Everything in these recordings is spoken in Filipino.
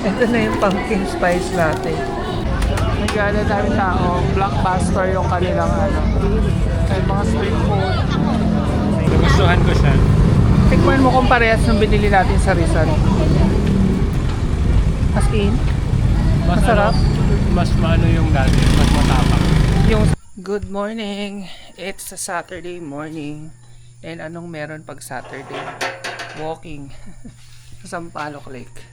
Ito na yung pumpkin spice latte. Nagana dami tao. Blockbuster yung kanilang ano. May mga street food. Nagustuhan ko siya. Tikman mo kung parehas ng binili natin sa Rizal. As in, Mas Masarap? Ano, mas maano yung dati, mas matapang. yung Good morning! It's a Saturday morning. And anong meron pag Saturday? Walking sa Sampaloc Lake.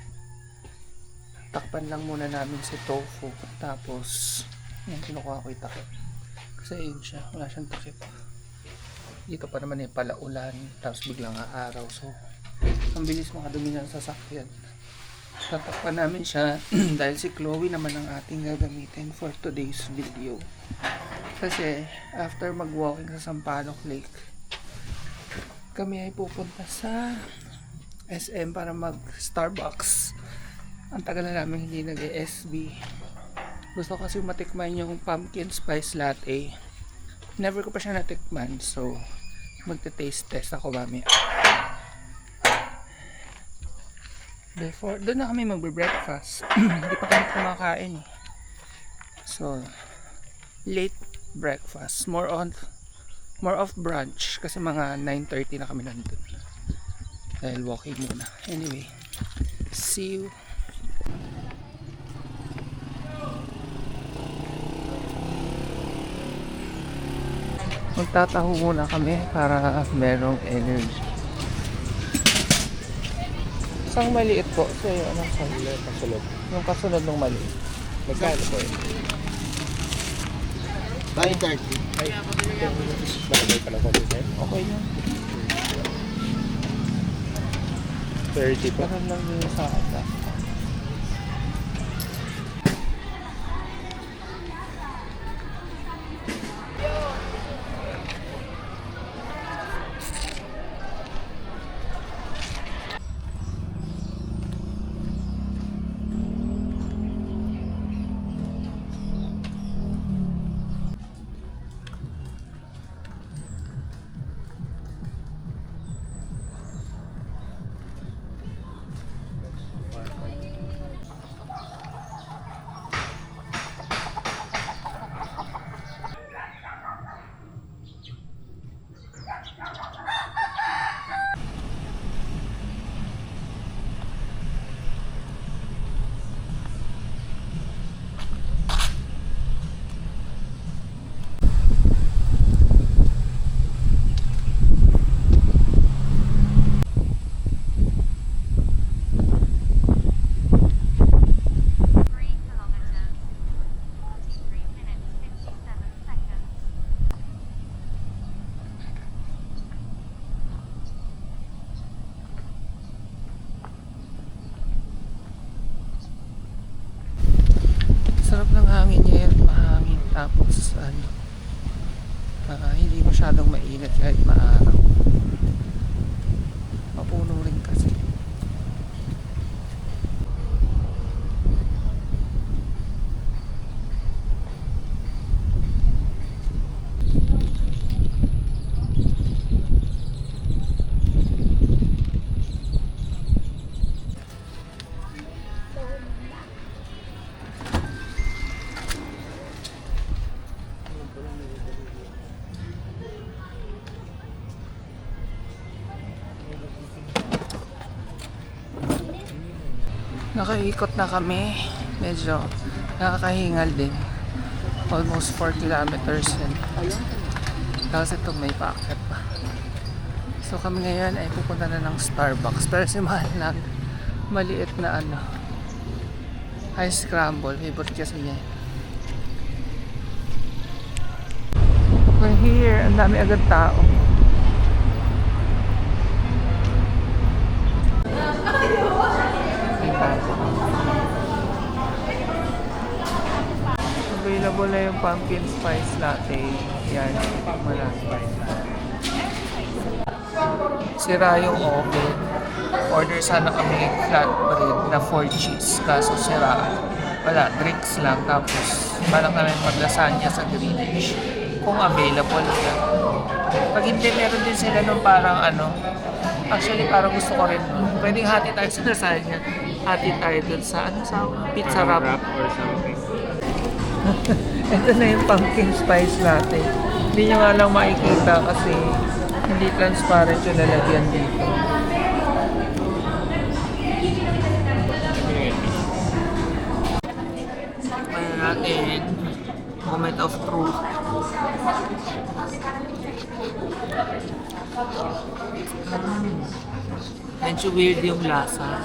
Takpan lang muna namin si Tofu. Tapos, yan, kinukuha ko yung takip. Kasi yun siya, wala siyang takip. Dito pa naman eh, palaulan. Tapos biglang araw. So, ang bilis makadumi ng sasakyan. Tatakpan namin siya dahil si Chloe naman ang ating gagamitin for today's video. Kasi after mag-walking sa Sampaloc Lake, kami ay pupunta sa SM para mag-Starbucks. Ang tagal na namin hindi nag-SB. Gusto ko kasi matikman yung pumpkin spice latte. Never ko pa siya natikman, so magte-taste test ako mamaya. Before, doon na kami magbe-breakfast. Hindi pa kami kumakain eh. So, late breakfast. More on, more of brunch. Kasi mga 9.30 na kami nandun. Dahil walking muna. Anyway, see you. Magtataho muna kami para merong energy. Isang maliit po. So, yun, anong size? Kasulog. Yung kasunod ng maliit. Magkano po yun? 9.30. Ay, bagay pala ko dito. Okay yan. 30 po. Ganun lang yung sa akin. Nakaikot na kami. Medyo nakakahingal din. Almost 4 kilometers yan. Tapos ito may packet pa. So kami ngayon ay pupunta na ng Starbucks. Pero si Mahal lang, maliit na ano, ice scramble. Favorite kasi niya. We're here. Ang dami agad tao. Available na yung pumpkin spice latte. Yan, wala spice latte. Sira yung oven. Order sana kami flatbread na 4 cheese. Kaso sira. Wala, drinks lang. Tapos, balak namin mag-lasagna sa Greenwich. Kung available yan. Pag hindi, meron din sila nung parang ano. Actually, parang gusto ko rin. Pwedeng hati tayo sa lasagna. hati tayo dun sa ano sa pizza wrap or something. Ito na yung pumpkin spice latte. Hindi nyo nga lang makikita kasi hindi transparent yung lalagyan dito. Kaya natin, moment of truth. Mm. Medyo weird yung lasa.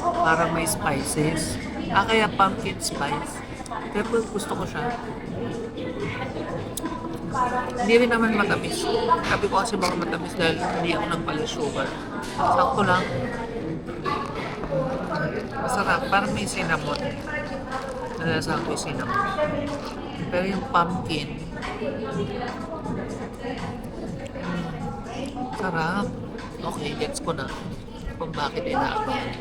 Parang may spices. Ah, kaya pumpkin spice. Pero gusto ko siya. Hindi rin naman matamis. Sabi ko kasi baka matamis dahil hindi ako nagpala sugar. Sakto lang. Masarap. Parang may cinnamon. Nalasahan ko yung cinnamon. Pero yung pumpkin, mm, sarap. Okay, gets ko na kung bakit inaabangan.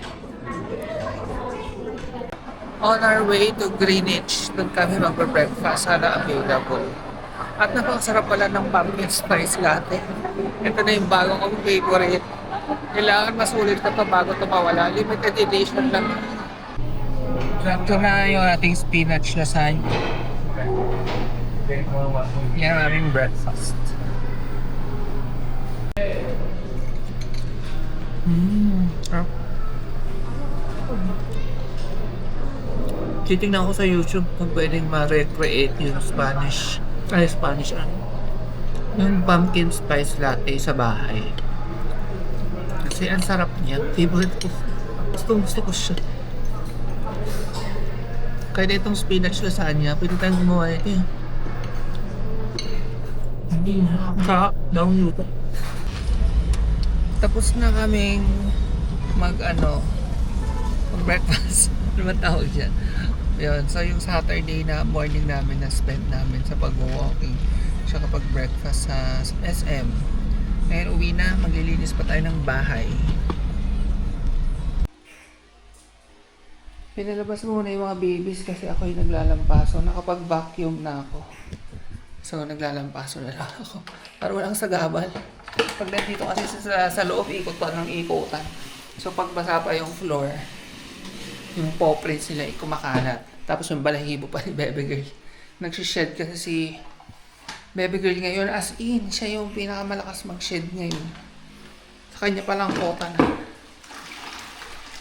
On our way to Greenwich, doon kami magbe-breakfast. Sana available. At napakasarap pala ng pumpkin spice latte. Ito na yung bago kong favorite. Kailangan masulit ko to bago to mawala. Limited edition lang. Ito na yung ating spinach lasagna. Yan ang aming breakfast. Mmm. Titingnan ko sa YouTube kung pwedeng ma-recreate yung Spanish, ay Spanish ano, yung pumpkin spice latte sa bahay. Kasi ang sarap niya. Favorite ko. Gusto, gusto ko siya. Kaya itong spinach lasagna, pwede tayong gumawa ito. Hindi Sa daong yuta. Tapos na kaming mag ano, mag breakfast. ano man tawag dyan? Yun, so yung Saturday na morning namin na spend namin sa pag-walking tsaka pag-breakfast sa SM. Ngayon uwi na, maglilinis pa tayo ng bahay. Pinalabas muna yung mga babies kasi ako yung naglalampaso. Nakapag-vacuum na ako. So, naglalampaso na lang ako. Para walang sagabal. Pag nandito kasi sa, sa loob, ikot pa ng ikutan. So, pag basa pa yung floor, yung paw prints nila ay kumakalat. Tapos yung balahibo pa ni Bebe Girl. Nagsished kasi si Bebe Girl ngayon. As in, siya yung pinakamalakas mag-shed ngayon. Sa kanya palang kota na.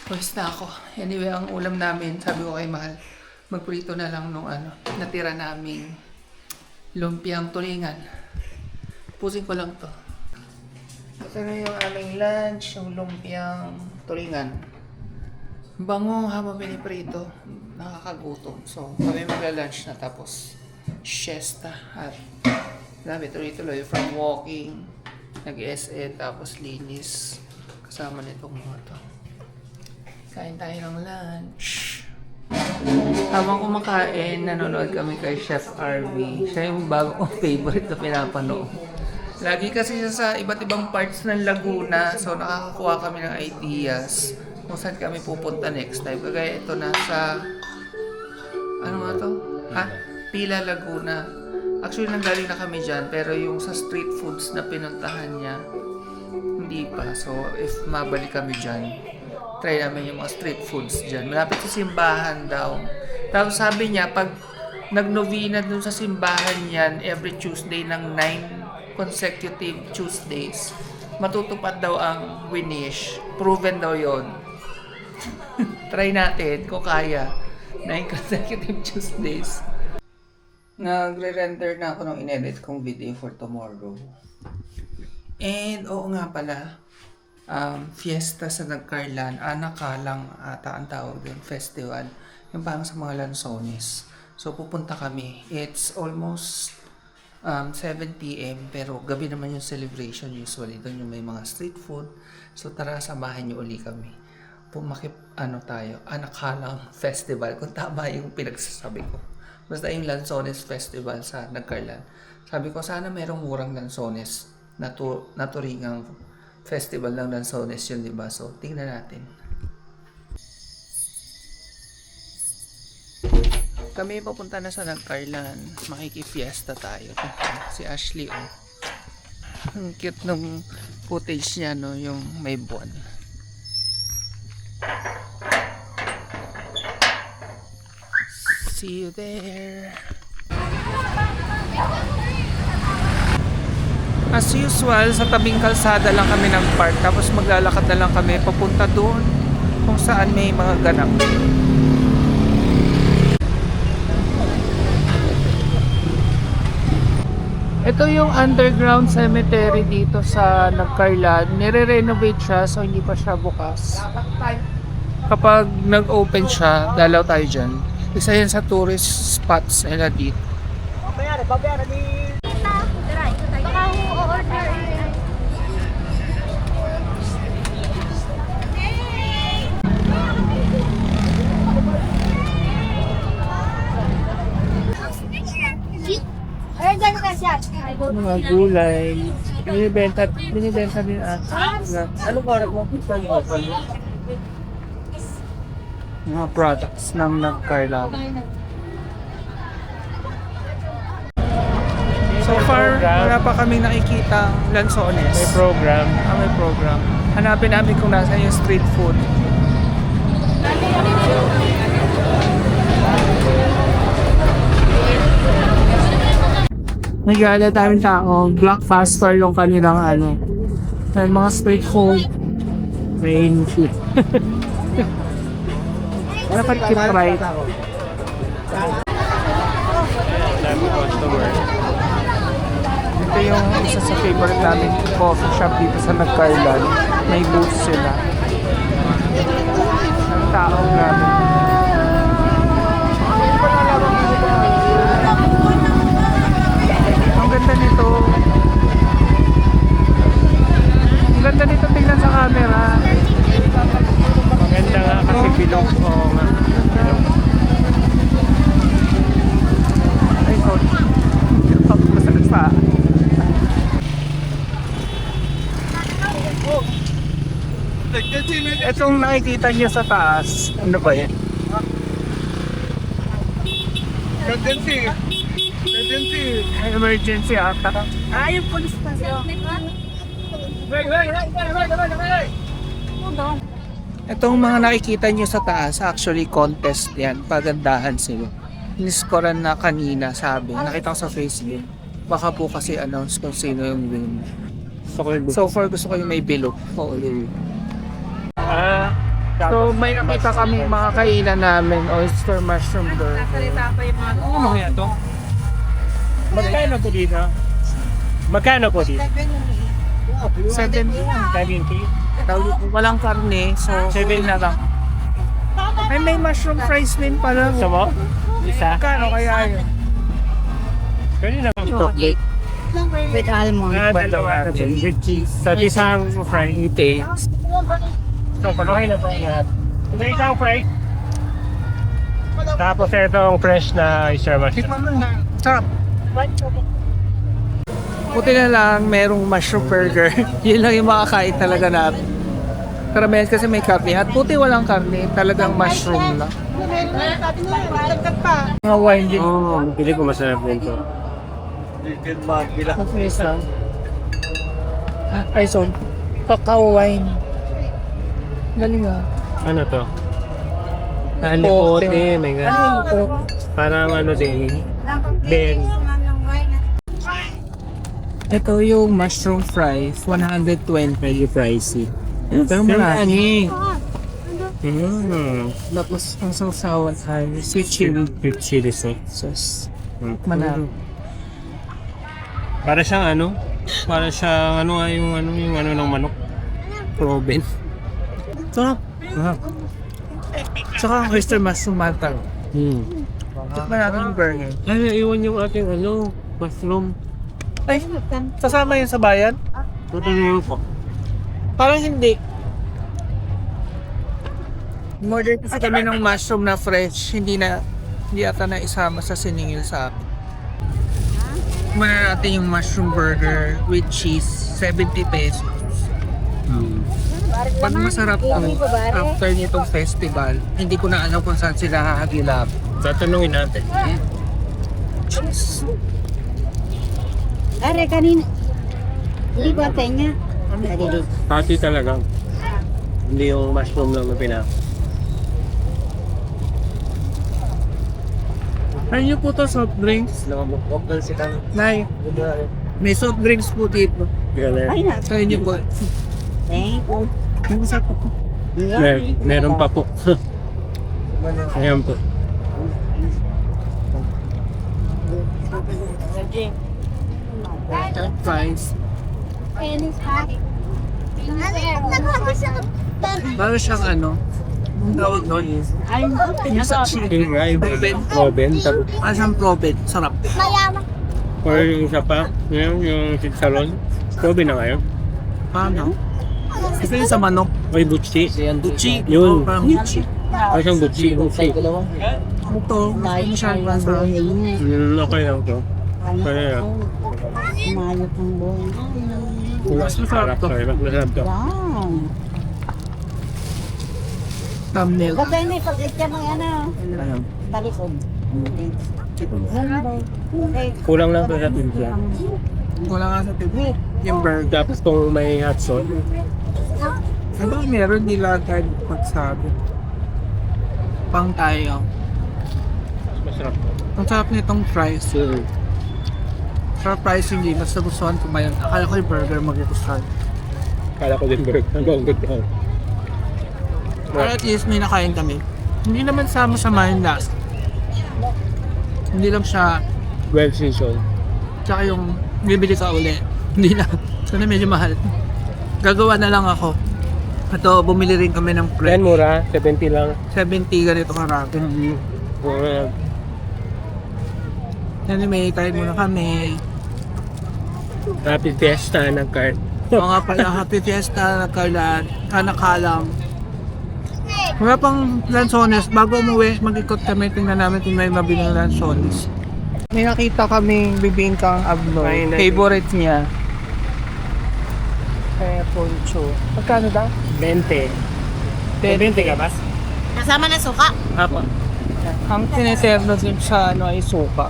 Pwes na ako. Anyway, ang ulam namin, sabi ko kay Mahal, magprito na lang nung ano, natira naming lumpiang tulingan. Pusin ko lang to. Ito na yung aming lunch, yung lumpiang tulingan. Bango habang piniprito, nakakagutom. So, kami magla-lunch na tapos siesta at dami tuloy-tuloy from walking, nag-SE, tapos linis kasama nitong mga to. Kain tayo ng lunch. Habang kumakain, nanonood kami kay Chef RV. Siya yung bago kong favorite na pinapanood. Lagi kasi siya sa iba't ibang parts ng Laguna. So nakakakuha kami ng ideas kung saan kami pupunta next time. Kagaya ito nasa... Ano nga to? Ha? Pila Laguna. Actually, nanggaling na kami dyan. Pero yung sa street foods na pinuntahan niya, hindi pa. So, if mabalik kami dyan, try namin yung mga street foods dyan. Malapit sa simbahan daw. Tapos sabi niya, pag nagnovena dun sa simbahan yan, every Tuesday ng 9 consecutive Tuesdays, matutupad daw ang winish. Proven daw yon. try natin kung kaya. 9 consecutive Tuesdays. Nagre-render na ako ng inedit kong video for tomorrow. And oo nga pala, um, fiesta sa Nagcarlan, Anakalang ata ang tawag doon, festival. Yung parang sa mga lansones. So pupunta kami. It's almost um, 7 p.m. pero gabi naman yung celebration usually. Doon yung may mga street food. So tara, samahan niyo uli kami. Pumakip, ano tayo, Anakalang Festival. Kung tama yung pinagsasabi ko. Basta yung Lanzones Festival sa Nagcarlan. Sabi ko, sana merong murang Lanzones na, tu- na turingang festival ng Lanzones yun, di ba? So, tingnan natin. Kami papunta na sa Nagcarlan. Makiki-fiesta tayo. Si Ashley, oh. Ang cute ng footage niya, no? Yung may buwan. See you there. As usual, sa tabing kalsada lang kami ng park. Tapos maglalakad na lang kami papunta doon kung saan may mga ganap. Ito yung underground cemetery dito sa Nagcarlan. Nire-renovate siya so hindi pa siya bukas. Kapag nag-open siya, dalaw tayo dyan. Isa yan sa tourist spots nila dito. Baka o-order. Ay, gano'n ka siya. Mga gulay. Binibenta, binibenta din ata. Anong oras mo? Mga products ng Nagcarlan. So far, wala pa kami nakikita lansones. May program. Ah, may program. Hanapin namin kung nasa yung street food. Nagala daming tao. Blockbuster yung kanilang ano. May mga street food. Main food. Pa keep right. Dami customer. Ito yung isa sa favorite namin coffee shop dito sa Nagcarlan. May booth sila. Ang tao namin. Ang ganda nito. Ang ganda nito tingnan sa camera. Maganda nga kasi bilog. Oo nga. Bilog. Ay, sorry. Masakit pa. Itong nakikita niyo sa taas, ano ba yan? Emergency! Emergency! Emergency ata. Ah, yung police pa siya. Itong mga nakikita niyo sa taas, actually contest yan. Pagandahan sila. Niskoran na kanina, sabi. Nakita ko sa Facebook. Baka po kasi announce kung sino yung win. So far, gusto ko yung may bilog. Oo. Ah, So, may nakita kami mga kainan namin, oyster mushroom burger. ano kaya to? Magkano po dito? Magkano po dito? Seven, 70? Walang karne, so seven na lang. Ay, may mushroom fries din pala. Gusto mo? Isa? Kano kaya yun? Pwede naman to. With almond. Ah, dalawa. With cheese. Sa isang fry. Ite. So, panuhin na po lahat. Sa isang fry. Tapos itong fresh na mushroom. Tikman mo na. Sarap. Buti na lang merong mushroom burger. Yun lang yung makakain talaga natin. Karamel kasi may karne. At puti walang karne. Talagang mushroom lang. Mga wine din. Oo, oh, pili ko masarap din to. Okay, lang. Ay, so, cacao wine. Galing ah. Ano to? Ah, Lipote. my God. Ano ito? Parang ano din, Ben. Ito yung mushroom fries, 120. Medyo pricey. Pero marami. Mm. Tapos ang sausawan ay sweet chili With chili sauce. sauce. Mm. Manalo. Para siyang ano? Para siyang ano nga yung ano yung ano ng manok. Proben. Sarap. Ah. Tsaka ang oyster mushroom matter. Hmm. Tikman natin yung burger. Ay, iwan yung ating ano, mushroom. Ay, sasama yun sa bayan? Tutuloy po. Parang hindi. Order kasi kami ng mushroom na fresh, hindi na hindi ata na isama sa siningil sa akin. Muna natin yung mushroom burger with cheese, 70 pesos. Hmm. Pag masarap to, after nitong festival, hindi ko na alam kung saan sila hahagilap. Tatanungin natin. Are, kanina. Hindi ba tenga? Pati talaga. Hindi yung mushroom lang na pinaka. Try niyo po to soft drinks. Nay, may soft drinks po dito. Ay, na. Try niyo po. Thank you. Sarap po. Mer meron pa po. Ayan po. Fries. Parang siyang ano, ang tawag doon is, Ay, yung sa chicken. Ay, Proben. Robin. Tapos, Parang siyang proben. Sarap. Mayaman. or yung isa pa, yung, yung salon. Robin na ngayon. Paano? Ito yung sa manok. Ay, butchi. Uchi. Yun. Parang uchi. Ay, siyang butchi. Butchi. Ito, ano siya parang sa... Hmm, okay lang to. Kaya lang. Umayot ng buhay. Mas masarap to. Mas masarap to. Wow. Thumbnail. Hindi, pag itya ano, Ayun. talikod. Kulang lang sa timpla. Wala nga sa TV. Yung burger. Tapos kung may hot sauce, Ano meron nila kahit magsabi? Pang tayo. masarap. Ang sarap nitong fries. Mm. Sarap fries hindi. Basta gustuhan ko ba? Akala ko yung burger mag-gustuhan. Kala ko din burger. Ang good to. Pero at least may nakain kami. Hindi naman sama-sama yung last. Hindi lang siya, Well seasoned. tsaka yung bibili ka uli. Hindi na. Sana medyo mahal. Gagawa na lang ako. Ito, bumili rin kami ng Yan mura, 70 lang. 70 ganito karami. Uh, Anyway, tayo muna kami. Happy fiesta ng card. Mga pala, happy fiesta, nagkalan, kanakalam. Wala pang lansones. Bago umuwi, mag-ikot kami. Tingnan namin kung may mabili ng lansones. May nakita kaming bibingkang abnoy. Ay, nai- Favorite niya. Kaya poncho. Magkano daw? 20. 20 ka ba? Kasama na suka. Apo. Ang sineserno din sa ano ay suka.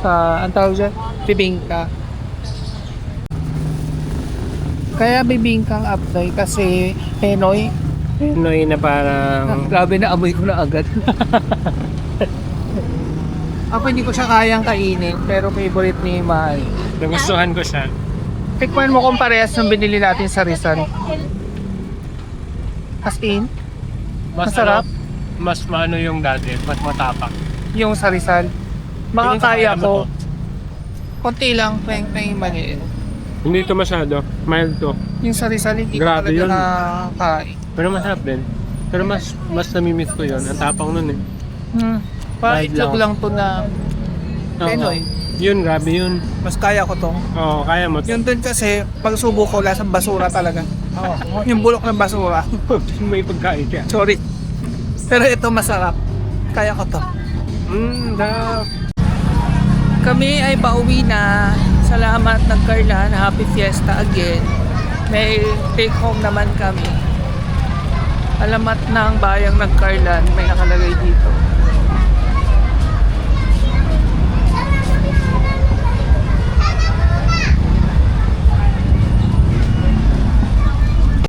Sa, ang tawag dyan? Bibingka. Kaya bibingkang abnoy kasi Penoy. Pinoy na parang... Grabe na amoy ko na agad. Ako hindi ko siya kayang kainin, pero favorite ni Mahal. Nagustuhan ko siya. Tikman mo kung parehas ng binili natin sa Rizal. As in, Mas Masarap? ano, mas maano yung dati, mas matapang. yung sa Rizal. Tingin Makakaya sa kaya mo ko. to. Konti lang, peng peng maliit. Hindi to masyado, mild to. Yung sa Rizal, hindi Grabe ko talaga yun. nakakain. Pero masarap din. Pero mas mas namimiss ko yun. Ang tapang nun eh. Hmm. Parang Mild itlog lang. lang to na Oo. Penoy. Yun, grabe yun. Mas kaya ko to. Oo, kaya mo. Yun dun kasi, pag subo ko, lasang basura talaga. yung bulok ng basura. May pagkain siya. Sorry. Pero ito masarap. Kaya ko to. Mmm, da. Kami ay pauwi na. Salamat ng Carlan. Happy Fiesta again. May take home naman kami. Alamat ng bayang ng Carlan. May nakalagay dito.